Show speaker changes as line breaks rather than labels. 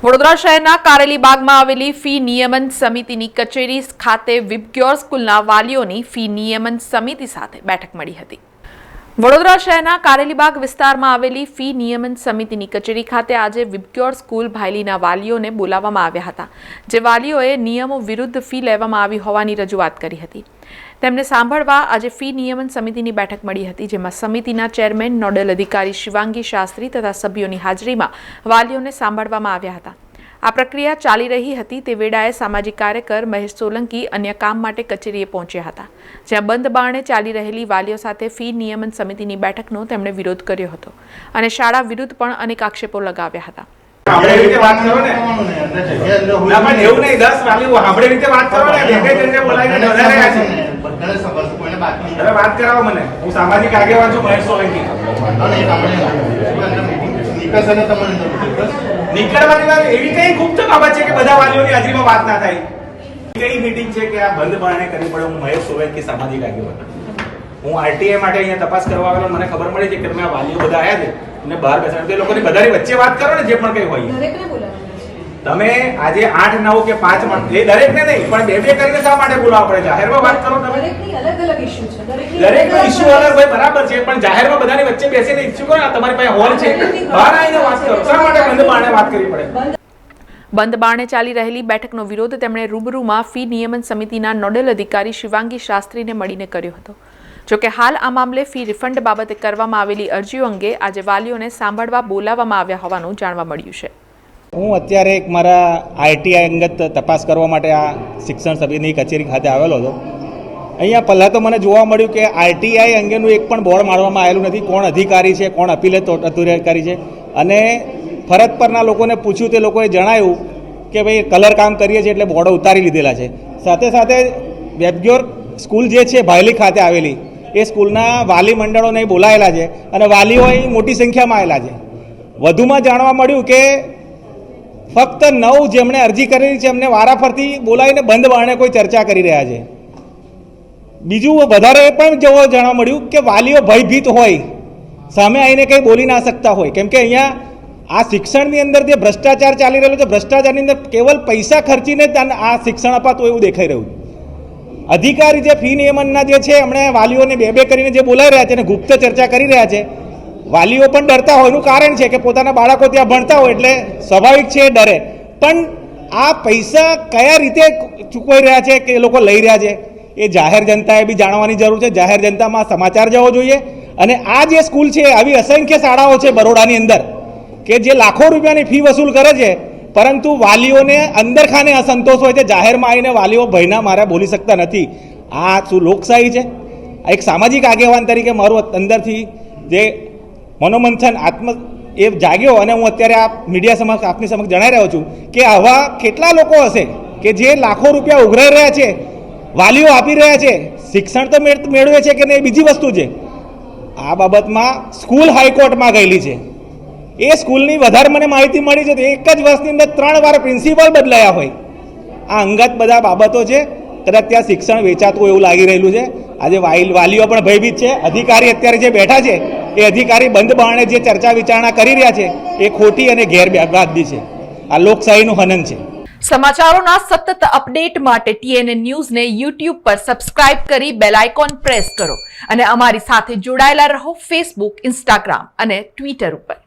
વડોદરા શહેરના કારેલીબાગમાં આવેલી ફી નિયમન સમિતિની કચેરી ખાતે વિબક્યોર સ્કૂલના વાલીઓની ફી નિયમન સમિતિ સાથે બેઠક મળી હતી. વડોદરા શહેરના કારેલીબાગ વિસ્તારમાં આવેલી ફી નિયમન સમિતિની કચેરી ખાતે આજે વિબક્યોર સ્કૂલ ભાયલીના વાલીઓને બોલાવવામાં આવ્યા હતા, જે વાલીઓએ નિયમો વિરુદ્ધ ફી લેવામાં આવી હોવાની રજૂઆત કરી હતી. તેમને સાંભળવા આજે ફી નિયમન સમિતિની બેઠક મળી હતી, જેમાં સમિતિના ચેરમેન, નોડલ અધિકારી શિવાંગી શાસ્ત્રી તથા સભ્યોની હાજરીમાં વાલીઓને સાંભળવામાં આવ્યા હતા. આ પ્રક્રિયા ચાલી રહી હતી તે વેળાએ સામાજિક કાર્યકર મહેશ સોલંકી અન્ય કામ માટે કચેરીએ પહોંચ્યા હતા જ્યાં બંધ બારણે ચાલી રહેલી વાલીઓ સાથે ફી નિયમન સમિતિની બેઠકનો તેમણે વિરોધ કર્યો હતો અને શાળા વિરુદ્ધ પણ અનેક આક્ષેપો લગાવ્યા હતા.
આપણે રીતે વાત કરો ને.
અંદર જગ્યા અંદર હોય
ના પણ એવું નહીં દસ વાલીઓ આપણે રીતે વાત કરો ને. બે બે બોલાવીને
બધાને
ડરાવ્યા છે.
બધાને સંભળાશે, કોઈને બાકી નહીં.
હવે વાત કરાવો મને. હું સામાજિક આગેવાન છું મહેશ સોલંકી.
વાંધો નહીં, આપણે શું અંદર meeting નીકળશે ને તમારે.
નીકળવાની વાત એવી કઈ ગુપ્ત બાબત છે કે બધા વાલીઓની હાજરીમાં વાત ના થાય. કઈ મીટિંગ છે કે આ બંધ બારણે કરવી પડે? હું મહેશ સોલંકી સામાજિક આગેવાન. હું આરટીઆઈ માટે અહીંયા તપાસ કરવા આવેલો. મને ખબર મળી છે કે તમે આ વાલીઓ બધા આવ્યા છે. અને બહાર બેસાડ તે લોકોની બધાની વચ્ચે વાત કરો ને જે પણ કઈ હોય. તમે આજે આઠ નવ કે પાંચ એ દરેકને નહીં પણ બે બે કરીને શા માટે બોલાવવા પડે જાહેરમાં વાત કરો તમે?
દરેકની અલગ અલગ ઇશ્યુ
દરેક
અલગ
ઇસ્યુ અલગ હોય બરાબર છે પણ જાહેરમાં બધાની વચ્ચે બેસીને ઇસ્યુ કરો તમારી પાસે હોલ છે. બહાર આવીને વાત કરો. શા માટે બંધ બારણે વાત કરવી પડે?
બંધ
બંધ બારણે ચાલી રહેલી બેઠકનો વિરોધ તેમણે રૂબરૂમાં ફી નિયમન સમિતિના નોડલ અધિકારી શિવાંગી શાસ્ત્રીને મળીને કર્યો હતો. જોકે હાલ આ મામલે ફી રિફંડ બાબતે કરવામાં આવેલી અરજીઓ અંગે આજે વાલીઓને સાંભળવા બોલાવવામાં આવ્યા હોવાનું જાણવા મળ્યું છે.
હું અત્યારે એક મારા આઈટીઆઈ અંગત તપાસ કરવા માટે આ શિક્ષણ સભ્યની કચેરી ખાતે આવેલો હતો. અહીંયા પહેલાં તો મને જોવા મળ્યું કે આરટીઆઈ અંગેનું એક પણ બોર્ડ મારવામાં આવેલું નથી. કોણ અધિકારી છે, કોણ અપીલે અધિકારી છે. અને ફરજ પરના લોકોને પૂછ્યું, તે લોકોએ જણાવ્યું કે ભાઈ, કલર કામ કરીએ છીએ એટલે બોર્ડો ઉતારી લીધેલા છે. સાથે સાથે વેબગ્યોર સ્કૂલ જે છે, ભાયલી ખાતે આવેલી, એ સ્કૂલના વાલી મંડળોને બોલાયેલા છે અને વાલીઓ અહીં મોટી સંખ્યામાં આવેલા છે. વધુમાં જાણવા મળ્યું કે ફક્ત નવ જેમણે અરજી કરેલી છે, એમને વારાફરતી બોલાવીને બંધ બારણે કોઈ ચર્ચા કરી રહ્યા છે. બીજું વધારે પણ જોવા જાણવા મળ્યું કે વાલીઓ ભયભીત હોય, સામે આવીને કંઈ બોલી ના શકતા હોય. કેમ કે અહીંયા આ શિક્ષણની અંદર જે ભ્રષ્ટાચાર ચાલી રહેલો છે, ભ્રષ્ટાચારની અંદર કેવલ પૈસા ખર્ચીને જ આ શિક્ષણ અપાતું એવું દેખાઈ રહ્યું અધિકારી જે ફી નિયમનના જે છે, એમણે વાલીઓને બે બે કરીને જે બોલાવી રહ્યા છે અને ગુપ્ત ચર્ચા કરી રહ્યા છે વાલીઓ પણ ડરતા હોય એનું કારણ છે કે પોતાના બાળકો ત્યાં ભણતા હોય એટલે સ્વાભાવિક છે ડરે. પણ આ પૈસા કયા રીતે ચૂકવાઈ રહ્યા છે કે એ લોકો લઈ રહ્યા છે, એ જાહેર જનતાએ બી જાણવાની જરૂર છે. જાહેર જનતામાં સમાચાર જવો જોઈએ. અને આ જે સ્કૂલ છે, આવી અસંખ્ય શાળાઓ છે બરોડાની અંદર, કે જે લાખો રૂપિયાની ફી વસૂલ કરે છે, પરંતુ વાલીઓને અંદર ખાને અસંતોષ હોય છે. જાહેરમાં આવીને વાલીઓ ભયના મારા બોલી શકતા નથી. આ શું લોકશાહી છે? એક સામાજિક આગેવાન તરીકે મારું અંદરથી જે મનોમંથન આત્મ એ જાગ્યો અને હું અત્યારે આ મીડિયા સમક્ષ આપની સમક્ષ જણાઈ રહ્યો છું કે આવા કેટલા લોકો હશે કે જે લાખો રૂપિયા ઉઘરાઈ રહ્યા છે, વાલીઓ આપી રહ્યા છે, શિક્ષણ તો મેળ- મેળવે છે કે નહીં બીજી વસ્તુ છે. આ બાબતમાં સ્કૂલ હાઈકોર્ટમાં ગયેલી છે. એ સ્કૂલની વધારે મને માહિતી મળી છે તો એક જ વર્ષની અંદર ત્રણ વાર પ્રિન્સિપાલ બદલાયા હોય. આ અંગત બધા બાબતો છે. કદાચ ત્યાં શિક્ષણ વેચાતું એવું લાગી રહેલું છે. આજે વાલીઓ પણ ભયભીત છે. અધિકારી અત્યારે જે બેઠા છે એ અધિકારી બંધ બારણે જે ચર્ચા વિચારણા કરી રહ્યા છે, એ ખોટી અને ગેરવ્યાજબી છે. આ લોકશાહીનું હનન છે.
સમાચારોના સતત અપડેટ માટે ટીએનએ ન્યૂઝને યુટ્યુબ પર સબસ્ક્રાઇબ કરી બેલ આઇકોન પ્રેસ કરો અને અમારી સાથે જોડાયેલા રહો ફેસબુક, ઇન્સ્ટાગ્રામ અને ટ્વિટર ઉપર.